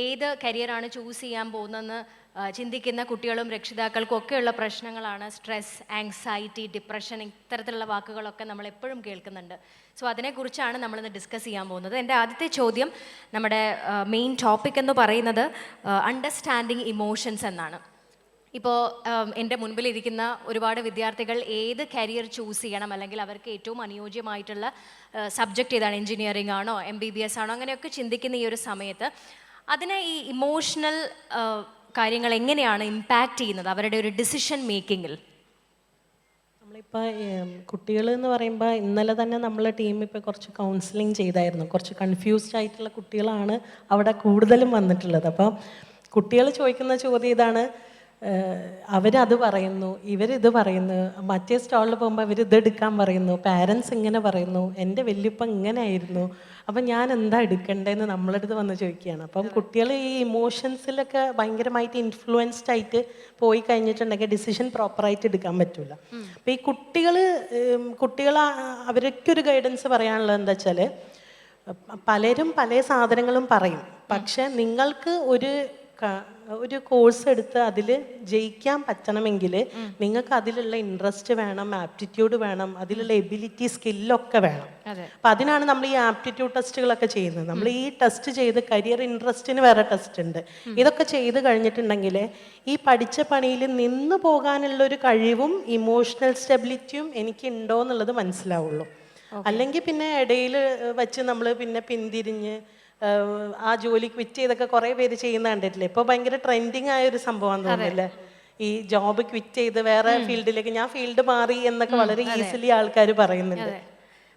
ഏത് കരിയറാണ് ചൂസ് ചെയ്യാൻ പോകുന്നതെന്ന് ചിന്തിക്കുന്ന കുട്ടികളും രക്ഷിതാക്കൾക്കും ഒക്കെയുള്ള പ്രശ്നങ്ങളാണ് സ്ട്രെസ് ആങ്സൈറ്റി ഡിപ്രഷൻ ഇത്തരത്തിലുള്ള വാക്കുകളൊക്കെ നമ്മൾ എപ്പോഴും കേൾക്കുന്നുണ്ട്. സോ അതിനെക്കുറിച്ചാണ് നമ്മളിന്ന് ഡിസ്കസ് ചെയ്യാൻ പോകുന്നത്. എന്റെ ആദ്യത്തെ ചോദ്യം നമ്മുടെ മെയിൻ ടോപ്പിക് എന്ന് പറയുന്നത് അണ്ടർസ്റ്റാൻഡിങ് ഇമോഷൻസ് എന്നാണ്. ഇപ്പോൾ എന്റെ മുൻപിലിരിക്കുന്ന ഒരുപാട് വിദ്യാർത്ഥികൾ ഏത് കരിയർ ചൂസ് ചെയ്യണം അല്ലെങ്കിൽ അവർക്ക് ഏറ്റവും അനുയോജ്യമായിട്ടുള്ള സബ്ജക്റ്റ് ഏതാണ്? എഞ്ചിനീയറിംഗ് ആണോ? എം ബി ബി എസ് ആണോ? അങ്ങനെയൊക്കെ ചിന്തിക്കുന്ന ഈ ഒരു സമയത്ത് അതിനെ ഈ ഇമോഷണൽ കാര്യങ്ങൾ എങ്ങനെയാണ് ഇമ്പാക്റ്റ് ചെയ്യുന്നത്? അവരുടെ ഒരു ഡിസിഷൻ മേക്കിങ്ങിൽ നമ്മളിപ്പോൾ കുട്ടികൾ എന്ന് പറയുമ്പോൾ ഇന്നലെ തന്നെ നമ്മളെ ടീം ഇപ്പോൾ കുറച്ച് കൗൺസിലിംഗ് ചെയ്തായിരുന്നു. കുറച്ച് കൺഫ്യൂസ്ഡ് ആയിട്ടുള്ള കുട്ടികളാണ് അവിടെ കൂടുതലും വന്നിട്ടുള്ളത്. അപ്പോൾ കുട്ടികൾ ചോദിക്കുന്ന ചോദ്യം ഇതാണ് അവരത് പറയുന്നു ഇവരിത് പറയുന്നു. മറ്റേ സ്റ്റാളിൽ പോകുമ്പോൾ അവർ ഇത് എടുക്കാൻ പറയുന്നു. പാരൻസ് ഇങ്ങനെ പറയുന്നു എന്റെ വല്യപ്പ ഇങ്ങനെ ആയിരുന്നു അപ്പം ഞാൻ എന്താ എടുക്കേണ്ടതെന്ന് നമ്മളടുത്ത് വന്ന് ചോദിക്കുകയാണ്. അപ്പം കുട്ടികൾ ഈ ഇമോഷൻസിലൊക്കെ ഭയങ്കരമായിട്ട് ഇൻഫ്ലുവൻസ്ഡ് ആയിട്ട് പോയി കഴിഞ്ഞിട്ടുണ്ടെങ്കിൽ ഡിസിഷൻ പ്രോപ്പറായിട്ട് എടുക്കാൻ പറ്റില്ല അപ്പം ഈ കുട്ടികൾ കുട്ടികൾ അവർക്കൊരു ഗൈഡൻസ് പറയാനുള്ളത് എന്താ വെച്ചാൽ പലരും പല സാധനങ്ങളും പറയും. പക്ഷെ നിങ്ങൾക്ക് ഒരു ഒരു കോഴ്സ് എടുത്ത് അതിൽ ജയിക്കാൻ പറ്റണമെങ്കിൽ നിങ്ങൾക്ക് അതിലുള്ള ഇൻട്രസ്റ്റ് വേണം ആപ്റ്റിറ്റ്യൂഡ് വേണം അതിലുള്ള എബിലിറ്റി സ്കില്ലൊക്കെ വേണം. അപ്പം അതിനാണ് നമ്മൾ ഈ ആപ്റ്റിറ്റ്യൂഡ് ടെസ്റ്റുകളൊക്കെ ചെയ്യുന്നത്. നമ്മൾ ഈ ടെസ്റ്റ് ചെയ്ത് കരിയർ ഇൻട്രസ്റ്റിന് വേറെ ടെസ്റ്റ് ഉണ്ട്. ഇതൊക്കെ ചെയ്ത് കഴിഞ്ഞിട്ടുണ്ടെങ്കിൽ ഈ പഠിച്ച പണിയിൽ നിന്ന് പോകാനുള്ള ഒരു കഴിവും ഇമോഷണൽ സ്റ്റെബിലിറ്റിയും എനിക്ക് ഉണ്ടോ എന്നുള്ളത് മനസ്സിലാവുള്ളൂ. അല്ലെങ്കിൽ പിന്നെ ഇടയിൽ വെച്ച് നമ്മൾ പിന്നെ പിന്തിരിഞ്ഞ് ആ ജോലി ക്വിറ്റ് ചെയ്തൊക്കെ കുറേ പേര് ചെയ്യുന്ന കണ്ടിട്ടില്ലേ? ഇപ്പോൾ ഭയങ്കര ട്രെൻഡിങ് ആയ ഒരു സംഭവം തോന്നുന്നില്ലേ? ഈ ജോബ് ക്വിറ്റ് ചെയ്ത് വേറെ ഫീൽഡിലേക്ക് ഞാൻ ഫീൽഡ് മാറി എന്നൊക്കെ വളരെ ഈസിലി ആൾക്കാർ പറയുന്നുണ്ട്.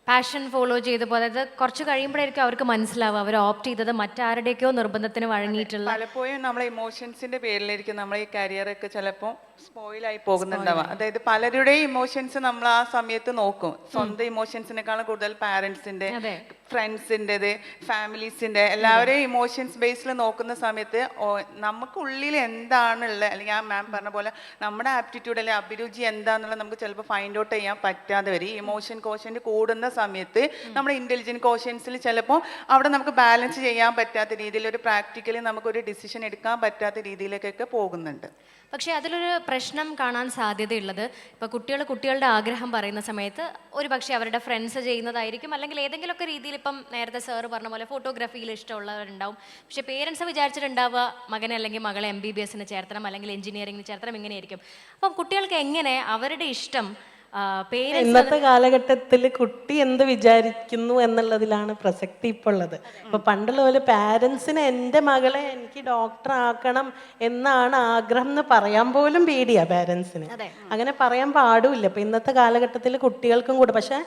പാഷൻ ഫോളോ ചെയ്ത് പോലെ അതായത് കുറച്ച് കഴിയുമ്പോഴായിരിക്കും അവർക്ക് മനസ്സിലാവുക. അവർ ഓപ്റ്റ് ചെയ്തത് മറ്റാരുടെയൊക്കെയോ നിർബന്ധത്തിന് വഴങ്ങിയിട്ടുള്ള പലപ്പോഴും നമ്മളെ ഇമോഷൻസിന്റെ പേരിലായിരിക്കും നമ്മളെ ഈ കരിയറൊക്കെ ചിലപ്പോൾ സ്പോയിലായി പോകുന്നുണ്ടാവാം അതായത് പലരുടെയും ഇമോഷൻസ് നമ്മൾ ആ സമയത്ത് നോക്കും. സ്വന്തം ഇമോഷൻസിനേക്കാളും കൂടുതൽ പാരന്റ്സിന്റെ. ഫ്രണ്ട്സിന്റെത് ഫാമിലീസിന്റെ എല്ലാവരെയും ഇമോഷൻസ് ബേസിൽ നോക്കുന്ന സമയത്ത് നമുക്കുള്ളിൽ എന്താണുള്ളത് അല്ലെങ്കിൽ ആ മാം പറഞ്ഞ പോലെ നമ്മുടെ ആപ്റ്റിറ്റ്യൂഡ് അല്ലെങ്കിൽ അഭിരുചി എന്താണെന്നുള്ളത് നമുക്ക് ചിലപ്പോൾ ഫൈൻഡ് ഔട്ട് ചെയ്യാൻ പറ്റാതെ വരും. ഇമോഷൻ കോഷ്യന്റ് കൂടുന്ന സമയത്ത് നമ്മുടെ ഇന്റലിജന്റ് കോഷൻസിൽ ചിലപ്പോൾ അവിടെ നമുക്ക് ബാലൻസ് ചെയ്യാൻ പറ്റാത്ത രീതിയിൽ ഒരു പ്രാക്ടിക്കലി നമുക്കൊരു ഡിസിഷൻ എടുക്കാൻ പറ്റാത്ത രീതിയിലേക്കൊക്കെ പോകുന്നുണ്ട്. പക്ഷേ അതിലൊരു പ്രശ്നം കാണാൻ സാധ്യതയുള്ളത് ഇപ്പോൾ കുട്ടികൾ കുട്ടികളുടെ ആഗ്രഹം പറയുന്ന സമയത്ത് ഒരു പക്ഷേ അവരുടെ ഫ്രണ്ട്സ് ചെയ്യുന്നതായിരിക്കും അല്ലെങ്കിൽ ഏതെങ്കിലുമൊക്കെ രീതിയിൽ ഇപ്പം നേരത്തെ സാറ് പറഞ്ഞ പോലെ ഫോട്ടോഗ്രാഫിയിൽ ഇഷ്ടമുള്ളവരുണ്ടാവും. പക്ഷെ പേരൻസ് വിചാരിച്ചിട്ടുണ്ടാവുക മകനെ അല്ലെങ്കിൽ മകളെ എം ബി ബി എസിന് ചേർത്തണം അല്ലെങ്കിൽ എഞ്ചിനീയറിംഗിന് ചേർത്തണം ഇങ്ങനെയായിരിക്കും. അപ്പം കുട്ടികൾക്ക് എങ്ങനെ അവരുടെ ഇഷ്ടം ഇന്നത്തെ കാലഘട്ടത്തിൽ കുട്ടി എന്ത് വിചാരിക്കുന്നു എന്നുള്ളതിലാണ് പ്രസക്തി ഇപ്പോൾ ഉള്ളത്. അപ്പൊ പണ്ടുള്ള പോലെ പാരൻസിന് എന്റെ മകളെ എനിക്ക് ഡോക്ടർ ആക്കണം എന്നാണ് ആഗ്രഹം എന്ന് പറയാൻ പോലും പേടിയാ പാരൻസിന് അങ്ങനെ പറയാൻ പാടുമില്ല. ഇപ്പൊ ഇന്നത്തെ കാലഘട്ടത്തിൽ കുട്ടികൾക്കും കൂടെ പക്ഷെ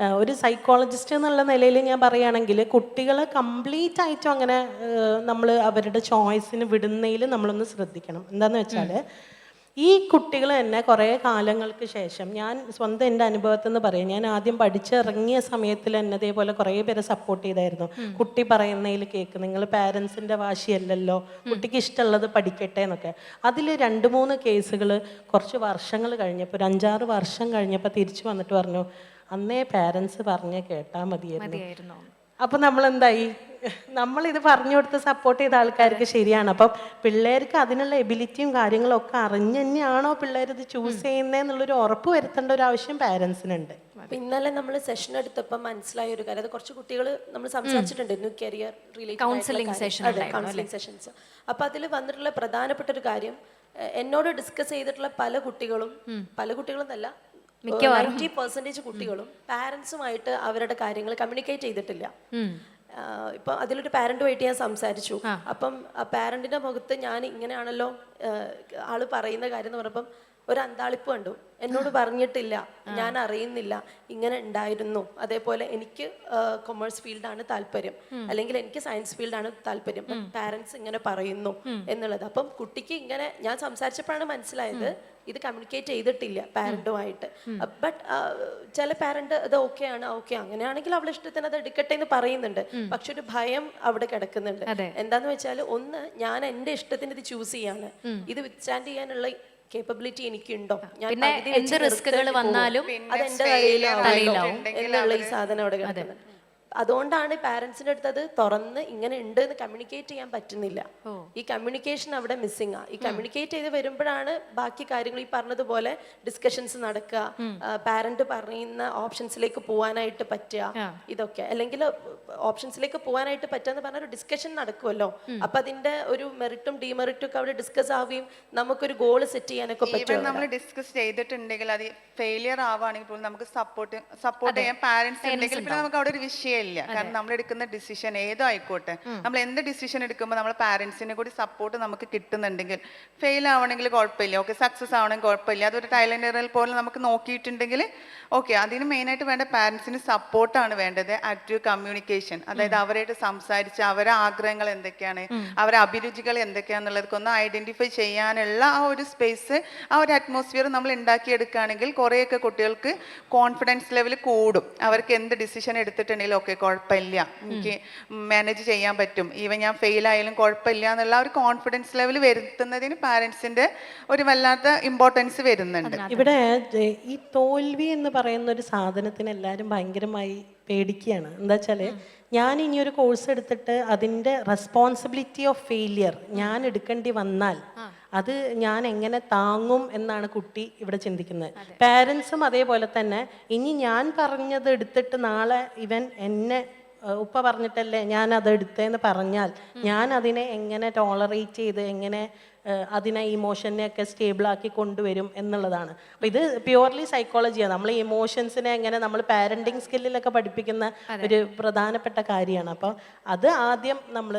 ഒരു സൈക്കോളജിസ്റ്റ് എന്നുള്ള നിലയിൽ ഞാൻ പറയുകയാണെങ്കിൽ കുട്ടികളെ കംപ്ലീറ്റ് ആയിട്ടും അങ്ങനെ നമ്മൾ അവരുടെ ചോയ്സിന് വിടുന്നതിൽ നമ്മളൊന്ന് ശ്രദ്ധിക്കണം. എന്താണെന്ന് വെച്ചാൽ ഈ കുട്ടികൾ തന്നെ കുറേ കാലങ്ങൾക്ക് ശേഷം ഞാൻ സ്വന്തം എന്റെ അനുഭവത്തിൽ നിന്ന് പറയാം ഞാൻ ആദ്യം പഠിച്ചിറങ്ങിയ സമയത്തിൽ തന്നെ ഇതേപോലെ കുറേ പേരെ സപ്പോർട്ട് ചെയ്തായിരുന്നു. കുട്ടി പറയുന്നതിൽ കേൾക്ക് നിങ്ങൾ പാരൻസിന്റെ വാശിയല്ലല്ലോ കുട്ടിക്ക് ഇഷ്ടമുള്ളത് പഠിക്കട്ടെ എന്നൊക്കെ. അതിൽ രണ്ട് മൂന്ന് കേസുകൾ കുറച്ച് വർഷങ്ങൾ കഴിഞ്ഞപ്പോൾ ഒരു അഞ്ചാറ് വർഷം കഴിഞ്ഞപ്പോൾ തിരിച്ചു വന്നിട്ട് പറഞ്ഞു അന്നേ പാരൻസ് പറഞ്ഞ് കേട്ടാൽ മതിയായിരുന്നു. അപ്പം നമ്മൾ എന്തായി നമ്മൾ ഇത് പറഞ്ഞു കൊടുത്ത് സപ്പോർട്ട് ചെയ്ത ആൾക്കാർക്ക് ശരിയാണ്. അപ്പം പിള്ളേർക്ക് അതിനുള്ള എബിലിറ്റിയും കാര്യങ്ങളും ഒക്കെ അറിഞ്ഞ് തന്നെയാണോ പിള്ളേർ ഇത് ചൂസ് ചെയ്യുന്നതെന്നുള്ളൊരു ഉറപ്പ് വരുത്തേണ്ട ഒരു ആവശ്യം പാരൻസിനുണ്ട്. ഇന്നലെ നമ്മൾ സെഷൻ എടുത്തപ്പോൾ മനസ്സിലായ ഒരു കാര്യം. അത് കുറച്ച് കുട്ടികൾ നമ്മൾ സംസാരിച്ചിട്ടുണ്ട്. Career counselling session counselling sessions അപ്പൊ അതിൽ വന്നിട്ടുള്ള പ്രധാനപ്പെട്ട ഒരു കാര്യം എന്നോട് ഡിസ്കസ് ചെയ്തിട്ടുള്ള പല കുട്ടികളും പല കുട്ടികളും എന്നല്ല നയന്റി പെർസെന്റേജ് കുട്ടികളും പാരൻസുമായിട്ട് അവരുടെ കാര്യങ്ങൾ കമ്മ്യൂണിക്കേറ്റ് ചെയ്തിട്ടില്ല. ഇപ്പൊ അതിലൊരു പാരന്റുമായിട്ട് ഞാൻ സംസാരിച്ചു. അപ്പം പാരന്റിന്റെ മുഖത്ത് ഞാൻ ഇങ്ങനെയാണല്ലോ ആൾ പറയുന്ന കാര്യം എന്ന് പറഞ്ഞപ്പം ഒരു അന്താളിപ്പ് കണ്ടു. എന്നോട് പറഞ്ഞിട്ടില്ല. ഞാൻ അറിയുന്നില്ല. ഇങ്ങനെ ഉണ്ടായിരുന്നു. അതേപോലെ എനിക്ക് കൊമേഴ്സ് ഫീൽഡാണ് താല്പര്യം. അല്ലെങ്കിൽ എനിക്ക് സയൻസ് ഫീൽഡാണ് താല്പര്യം. പാരന്റ്സ് ഇങ്ങനെ പറയുന്നു എന്നുള്ളത്. അപ്പം കുട്ടിക്ക് ഇങ്ങനെ ഞാൻ സംസാരിച്ചപ്പോഴാണ് മനസ്സിലായത് ഇത് കമ്മ്യൂണിക്കേറ്റ് ചെയ്തിട്ടില്ല പാരന്റുമായിട്ട് ബട്ട് ചില പാരന്റ് അത് ഓക്കെ ആണ് ഓക്കെ അങ്ങനെയാണെങ്കിൽ അവളെ ഇഷ്ടത്തിന് അത് എടുക്കട്ടെ എന്ന് പറയുന്നുണ്ട്. പക്ഷെ ഒരു ഭയം അവിടെ കിടക്കുന്നുണ്ട്. എന്താന്ന് വെച്ചാൽ ഒന്ന് ഞാൻ എന്റെ ഇഷ്ടത്തിന് ഇത് ചൂസ് ചെയ്യാണ്. ഇത് വിത്ത്സ്റ്റാൻഡ് ചെയ്യാനുള്ള കേപ്പബിലിറ്റി എനിക്കുണ്ടോ? ഞാൻ പിന്നെ പകുതി വെച്ച് എന്ത് റിസ്കുകൾ വന്നാലും അത് എന്റെ തലയിലാവും. എന്നുള്ള ഈ സാധനം അവിടെ കിടക്കുന്നുണ്ട് അതുകൊണ്ടാണ് പാരൻസിന്റെ അടുത്ത് അത് തുറന്ന് ഇങ്ങനെ ഉണ്ട് എന്ന് കമ്മ്യൂണിക്കേറ്റ് ചെയ്യാൻ പറ്റുന്നില്ല. ഈ കമ്മ്യൂണിക്കേഷൻ അവിടെ മിസ്സിങ് ആ. ഈ കമ്മ്യൂണിക്കേറ്റ് ചെയ്ത് വരുമ്പോഴാണ് ബാക്കി കാര്യങ്ങൾ ഈ പറഞ്ഞതുപോലെ ഡിസ്കഷൻസ് നടക്കുക പാരന്റ് പറയുന്ന ഓപ്ഷൻസിലേക്ക് പോകാനായിട്ട് പറ്റുക ഇതൊക്കെ. അല്ലെങ്കിൽ ഓപ്ഷൻസിലേക്ക് പോകാനായിട്ട് പറ്റുക എന്ന് പറഞ്ഞ ഒരു ഡിസ്കഷൻ നടക്കുമല്ലോ. അപ്പൊ അതിന്റെ ഒരു മെറിറ്റും ഡിമെറിറ്റും ഒക്കെ അവിടെ ഡിസ്കസ് ആവുകയും നമുക്കൊരു ഗോൾ സെറ്റ് ചെയ്യാനൊക്കെ പറ്റും നമ്മൾ ഡിസ്കസ് ചെയ്തിട്ടുണ്ടെങ്കിൽ അത് ഫെയിലിയർ ആവുകയാണെങ്കിൽ പോലും നമുക്ക് സപ്പോർട്ട് സപ്പോർട്ട് ചെയ്യാൻ പാരന്റ്സ് ഉണ്ടെങ്കിൽ പിന്നെ നമുക്ക് അവിടെ ഒരു വിഷയമില്ല കാരണം നമ്മൾ എടുക്കുന്ന ഡിസിഷൻ ഏതോ ആയിക്കോട്ടെ. നമ്മൾ എന്ത് ഡിസിഷൻ എടുക്കുമ്പോൾ നമ്മൾ പാരന്റ്സിനെ കൂടി സപ്പോർട്ട് നമുക്ക് കിട്ടുന്നുണ്ടെങ്കിൽ ഫെയിൽ ആവണമെങ്കിൽ കുഴപ്പമില്ല. ഓക്കെ സക്സസ് ആവണമെങ്കിൽ കുഴപ്പമില്ല. അതൊരു ടൈലൻഡ് എറൽ പോലെ നമുക്ക് നോക്കിയിട്ടുണ്ടെങ്കിൽ ഓക്കെ അതിന് മെയിനായിട്ട് വേണ്ട പാരന്റ്സിന് സപ്പോർട്ടാണ് വേണ്ടത്. ആക്റ്റീവ് കമ്മ്യൂണിക്കേഷൻ അതായത് അവരായിട്ട് സംസാരിച്ച് അവരെ ആഗ്രഹങ്ങൾ എന്തൊക്കെയാണ് അവരെ അഭിരുചികൾ എന്തൊക്കെയാണെന്നുള്ളതൊക്കെ ഒന്ന് ഐഡന്റിഫൈ ചെയ്യാനുള്ള ആ ഒരു സ്പേസ് ആ ഒരു അറ്റ്മോസ്ഫിയർ നമ്മൾ ഉണ്ടാക്കിയെടുക്കുകയാണെങ്കിൽ കുറേയൊക്കെ കുട്ടികൾക്ക് കോൺഫിഡൻസ് ലെവൽ കൂടും. അവർക്ക് എന്ത് ഡിസിഷൻ എടുത്തിട്ടുണ്ടെങ്കിലും ഓക്കെ കുഴപ്പമില്ല. എനിക്ക് മാനേജ് ചെയ്യാൻ പറ്റും. ഈവൻ ഞാൻ ഫെയിൽ ആയാലും കുഴപ്പമില്ല എന്നുള്ള ഒരു കോൺഫിഡൻസ് ലെവൽ വരുത്തുന്നതിന് പാരൻസിന്റെ ഒരു വല്ലാത്ത ഇമ്പോർട്ടൻസ് വരുന്നുണ്ട്. ഇവിടെ ഈ തോൽവി എന്ന് പറയുന്ന ഒരു സാധനത്തിന് എല്ലാവരും ഭയങ്കരമായി പേടിക്കുകയാണ്. എന്താ വെച്ചാൽ ഞാൻ ഇനി ഒരു കോഴ്സ് എടുത്തിട്ട് അതിന്റെ റെസ്പോൺസിബിലിറ്റി ഓഫ് ഫെയിലിയർ ഞാൻ എടുക്കേണ്ടി വന്നാൽ അത് ഞാൻ എങ്ങനെ താങ്ങും എന്നാണ് കുട്ടി ഇവിടെ ചിന്തിക്കുന്നത്. പാരൻസും അതേപോലെ തന്നെ ഇനി ഞാൻ പറഞ്ഞത് എടുത്തിട്ട് നാളെ ഇവൻ എന്നെ ഉപ്പ പറഞ്ഞിട്ടല്ലേ ഞാൻ അത് എടുത്തേന്ന് പറഞ്ഞാൽ ഞാൻ അതിനെ എങ്ങനെ ടോളറേറ്റ് ചെയ്ത് എങ്ങനെ അതിനെ ഇമോഷനെ ഒക്കെ സ്റ്റേബിൾ ആക്കി കൊണ്ടുവരും എന്നുള്ളതാണ്. അപ്പോൾ ഇത് പ്യുവർലി സൈക്കോളജിയാണ് നമ്മൾ ഇമോഷൻസിനെ എങ്ങനെ നമ്മൾ പാരന്റിങ് സ്കില്ലിലൊക്കെ പഠിപ്പിക്കുന്ന ഒരു പ്രധാനപ്പെട്ട കാര്യമാണ്. അപ്പോൾ അത് ആദ്യം നമ്മൾ